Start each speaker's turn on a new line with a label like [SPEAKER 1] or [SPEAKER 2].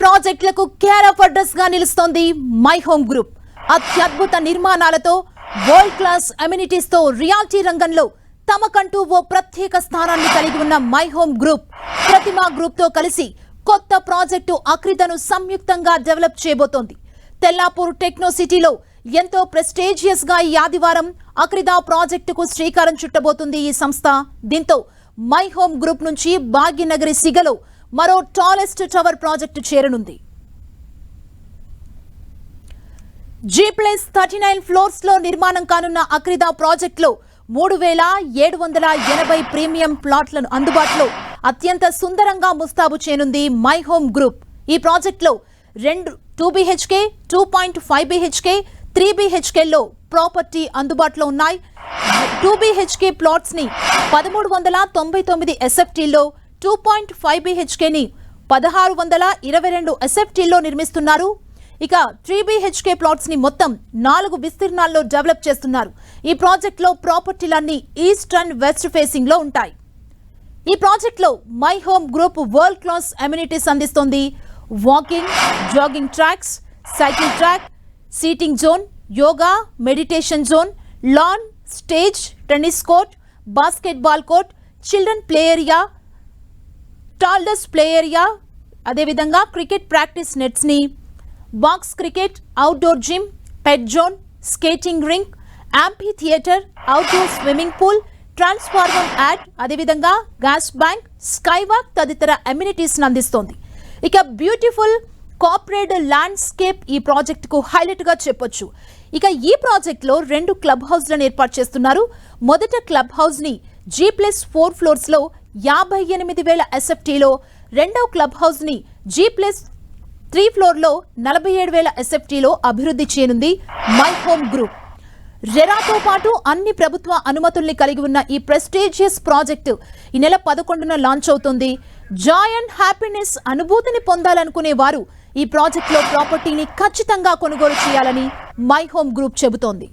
[SPEAKER 1] ప్రాజెక్టులకు care of అడ్రస్గా నిలుస్తోంది మై హోమ్ గ్రూప్. అత్యద్భుత నిర్మాణాలతో వరల్డ్ క్లాస్ అమ్యూనిటీస్తో రియాలిటీ రంగంలో తమకంటూ ఓ ప్రత్యేక స్థానాన్ని కలిగి ఉన్న మై హోమ్ గ్రూప్ ప్రతిమా గ్రూప్తో కలిసి కొత్త ప్రాజెక్టు అక్రితను సంయుక్తంగా డెవలప్ చేయబోతోంది. తెల్లాపూర్ టెక్నో సిటీలో ఎంతో ప్రెస్టేజియస్గా ఈ ఆదివారం అక్రిదా ప్రాజెక్టుకు శ్రీకారం చుట్టబోతుంది ఈ సంస్థ. దీంతో మై హోమ్ గ్రూప్ నుంచి భాగ్యనగరి సిగలో మరో టాలెస్ట్ టవర్ ప్రాజెక్టు చేరనుంది. జీ ప్లస్ థర్టీ నైన్ ఫ్లోర్స్లో నిర్మాణం కానున్న అక్రిదా ప్రాజెక్టులో మూడు వేల ఏడు వందల ఎనభై ప్రీమియం ప్లాట్లను అందుబాటులో అత్యంత సుందరంగా ముస్తాబు చేయనుంది మై హోమ్ గ్రూప్. ఈ ప్రాజెక్టులో రెండు two BHK two point five BHK three బీహెచ్కేల్లో property అందుబాటులో ఉన్నాయి. టూ బీహెచ్కే ప్లాట్స్ని పదమూడు వందల తొంభై తొమ్మిది ఎస్ఎఫ్టీలో టూ పాయింట్ ఫైవ్ బిహెచ్కేని పదహారు వందల ఇరవై రెండు ఎస్ఎఫ్టీల్లో నిర్మిస్తున్నారు. ఇక త్రీ బిహెచ్కే ప్లాట్స్ని మొత్తం నాలుగు విస్తీర్ణాల్లో డెవలప్ చేస్తున్నారు. ఈ ప్రాజెక్ట్లో ప్రాపర్టీలన్నీ ఈస్ట్ అండ్ వెస్ట్ ఫేసింగ్లో ఉంటాయి. ఈ ప్రాజెక్ట్లో My Home Group world class amenities అందిస్తోంది. Walking jogging tracks cycle track seating zone yoga meditation zone lawn stage tennis court basketball court children play area toddlers play area అదేవిధంగా cricket practice నెట్స్ని box cricket outdoor gym pet zone skating rink amphitheatre outdoor swimming pool transformer yard అదేవిధంగా gas bank skywalk తదితర amenities అందిస్తోంది. ఇక beautiful corporate landscape ఈ ప్రాజెక్టుకు హైలైట్గా చెప్పొచ్చు. ఇక ఈ ప్రాజెక్ట్లో రెండు క్లబ్ హౌస్లను ఏర్పాటు చేస్తున్నారు. మొదట క్లబ్ హౌస్ని జీ ప్లస్ ఫోర్ ఫ్లోర్స్లో యాభై ఎనిమిది వేల ఎస్ఎఫ్టీలో రెండో క్లబ్ హౌస్ని జీ ప్లస్ త్రీ ఫ్లోర్లో నలభై ఏడు వేల ఎస్ఎఫ్టీలో అభివృద్ధి చేయనుంది మై హోమ్ గ్రూప్. రెరాతో పాటు అన్ని ప్రభుత్వ అనుమతుల్ని కలిగి ఉన్న ఈ ప్రెస్టీజియస్ ప్రాజెక్టు ఈ నెల పదకొండున లాంచ్ అవుతుంది. జాయ్ అండ్ హ్యాపీనెస్ అనుభూతిని పొందాలనుకునే వారు ఈ ప్రాజెక్టులో ప్రాపర్టీని ఖచ్చితంగా కొనుగోలు చేయాలని మై హోమ్ గ్రూప్ చెబుతోంది.